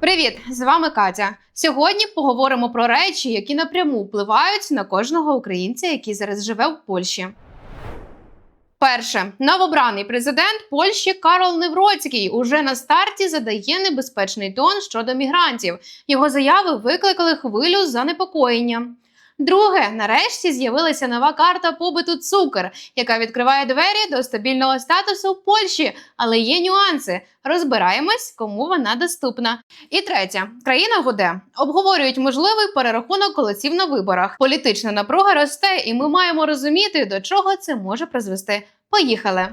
Привіт! З вами Катя. Сьогодні поговоримо про речі, які напряму впливають на кожного українця, який зараз живе в Польщі. Перше, новобраний президент Польщі Карл Невроцький уже на старті задає небезпечний тон щодо мігрантів. Його заяви викликали хвилю занепокоєння. Друге, нарешті з'явилася нова карта побиту цукер, яка відкриває двері до стабільного статусу в Польщі, але є нюанси. Розбираємось, кому вона доступна. І третє, країна гуде. Обговорюють можливий перерахунок голосів на виборах. Політична напруга росте, і ми маємо розуміти, до чого це може призвести. Поїхали.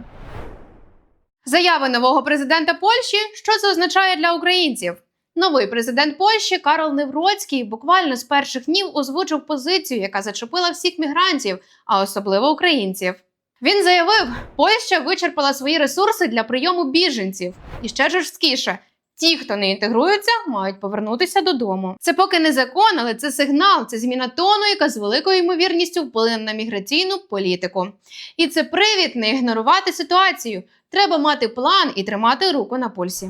Заяви нового президента Польщі. Що це означає для українців? Новий президент Польщі Карол Невроцький буквально з перших днів озвучив позицію, яка зачепила всіх мігрантів, а особливо українців. Він заявив, Польща вичерпала свої ресурси для прийому біженців. І ще жорсткіше. Ті, хто не інтегруються, мають повернутися додому. Це поки не закон, але це сигнал, це зміна тону, яка з великою ймовірністю вплине на міграційну політику. І це привід не ігнорувати ситуацію. Треба мати план і тримати руку на пульсі.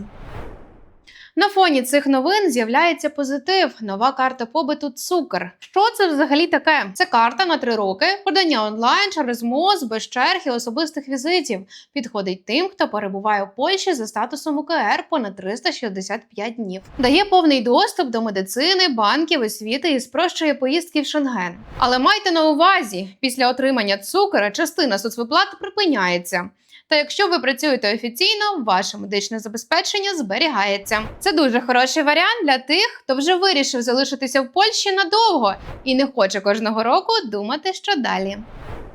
На фоні цих новин з'являється позитив. Нова карта побиту цукер. Що це взагалі таке? Це карта на три роки, подання онлайн через МОЗ, без черг і особистих візитів. Підходить тим, хто перебуває у Польщі за статусом УКР понад 365 днів. Дає повний доступ до медицини, банків, освіти і спрощує поїздки в Шенген. Але майте на увазі, після отримання цукера частина соцвиплат припиняється. Та якщо ви працюєте офіційно, ваше медичне забезпечення зберігається. Це дуже хороший варіант для тих, хто вже вирішив залишитися в Польщі надовго і не хоче кожного року думати, що далі.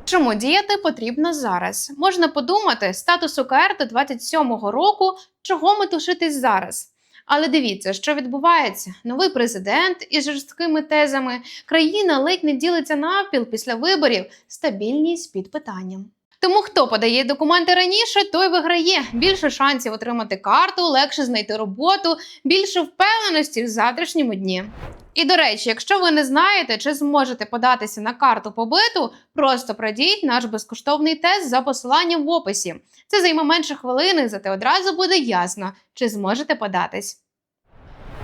Чому діяти потрібно зараз? Можна подумати, статус УКР до 27-го року, чого метушитись зараз. Але дивіться, що відбувається: новий президент із жорсткими тезами, країна ледь не ділиться навпіл після виборів, стабільність під питанням. Тому хто подає документи раніше, той виграє. Більше шансів отримати карту, легше знайти роботу, більше впевненості в завтрашньому дні. І до речі, якщо ви не знаєте, чи зможете податися на карту побиту, просто пройдіть наш безкоштовний тест за посиланням в описі. Це займе менше хвилини, зате одразу буде ясно, чи зможете податись.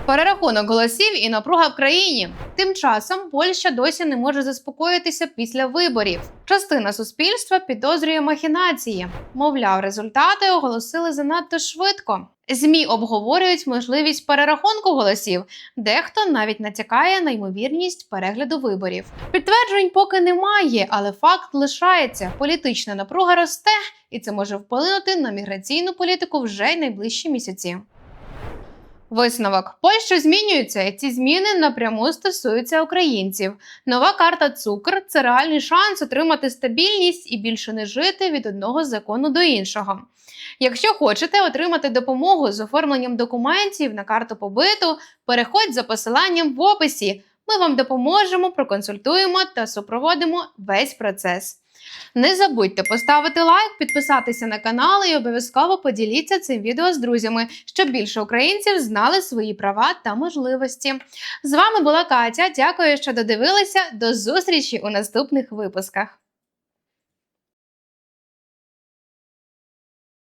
Перерахунок голосів і напруга в країні. Тим часом Польща досі не може заспокоїтися після виборів. Частина суспільства підозрює махінації. Мовляв, результати оголосили занадто швидко. ЗМІ обговорюють можливість перерахунку голосів. Дехто навіть натякає на ймовірність перегляду виборів. Підтверджень поки немає, але факт лишається: політична напруга росте, і це може вплинути на міграційну політику вже й найближчі місяці. Висновок Польща змінюється, і ці зміни напряму стосуються українців. Нова карта цукр це реальний шанс отримати стабільність і більше не жити від одного закону до іншого. Якщо хочете отримати допомогу з оформленням документів на карту побиту, переходь за посиланням в описі. Ми вам допоможемо, проконсультуємо та супроводимо весь процес. Не забудьте поставити лайк, підписатися на канал і обов'язково поділіться цим відео з друзями, щоб більше українців знали свої права та можливості. З вами була Катя. Дякую, що додивилися. До зустрічі у наступних випусках.